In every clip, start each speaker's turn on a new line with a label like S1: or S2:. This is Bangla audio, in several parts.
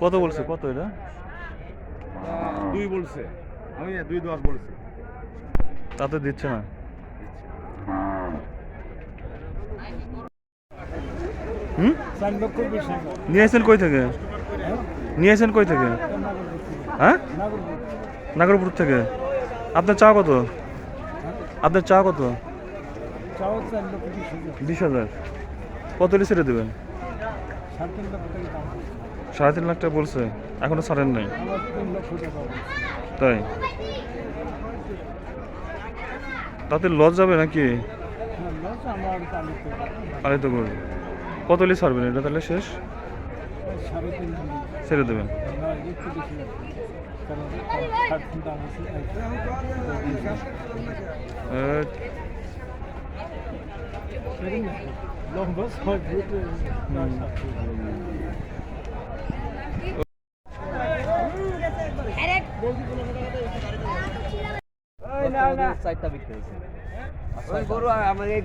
S1: কত বলছে? কত এটা?
S2: দুই বলছে। আমি দুই দশ বলছি।
S1: তাতে দিচ্ছে না। হুম? নিয়ে আসেন কই থেকে? নিয়ে আসেন কই থেকে? হ্যাঁ? নাগরপুর থেকে। আপনার চা কত? আপনার চা কত?
S3: বিশ হাজার।
S1: কত ছেড়ে দেবেন?
S3: সাড়ে তিন
S1: লাখ টাকা বলছে। এখনও ছাড়েন নাই। তাই? তাতে লস যাবে নাকি?
S3: লস আমার
S1: আরে তো করবে। কত হলে ছাড়বেন? এটা তাহলে শেষ? ছেড়ে দেবেন।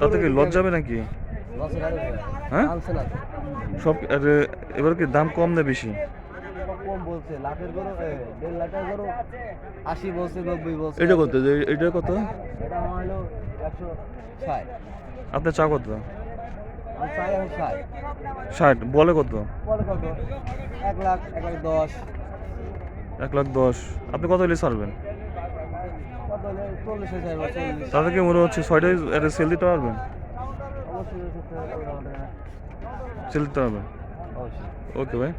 S1: তাতে কি লস যাবে নাকি? হ্যাঁ? সব এবার কি দাম কম না বেশি?
S4: কম বলছে লাখের গরু দেড় লাখের গরু আশি বলছে নব্বই বলছে।
S1: এটা কত? এটা কত?
S4: এটা আমার হলো একশো ষাট।
S1: আপনার চা কত?
S4: ষাট।
S1: বলে কত?
S4: এক লাখ এক লাখ দশ।
S1: এক লাখ দশ। আপনি কত হলে ছাড়বেন?
S4: কত হলে? চল্লিশ হাজার বা চল্লিশ।
S1: তাতে কি মনে হচ্ছে ছয়টাই এটা সেল দিতে পারবেন? সেল দিতে পারবেন ওকে ভাই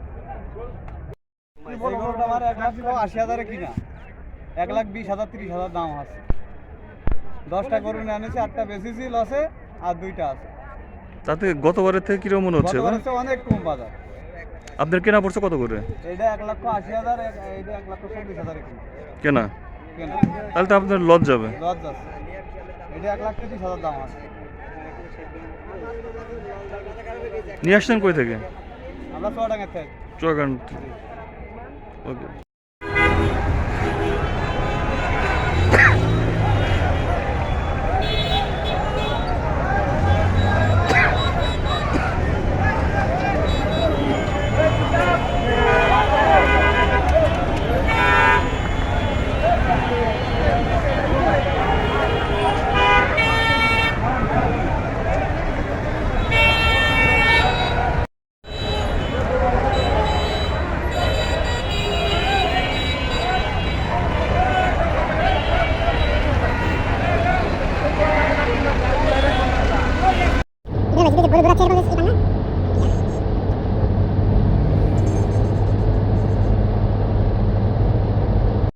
S3: এই গরুটা আমার এক লাখ আশি হাজারে কিনা? এক লাখ বিশ হাজার তিরিশ হাজার দাম আছে। দশটা গরু নিয়ে আনেছি আটটা বেচেছি লসে আর দুইটা আছে।
S1: তাতে গতবারের থেকে কীরকম মনে হচ্ছে
S3: গতবার
S1: এবার?
S3: হচ্ছে অনেক কম বাজার।
S1: আপনার কেনা পড়ছে কত করে?
S3: এইটা এক লক্ষ আশি হাজার এইটা এক লক্ষ চল্লিশ হাজারে কিনা।
S1: তাহলে তো আপনার লস যাবে।
S3: দশ দশ এটা এক লাখ তিরিশ হাজার দাম আছে।
S1: নিয়ে আসছেন কই থেকে?
S3: আমরা চুয়াডাঙ্গার থেকে।
S1: চুয়াগান ওকে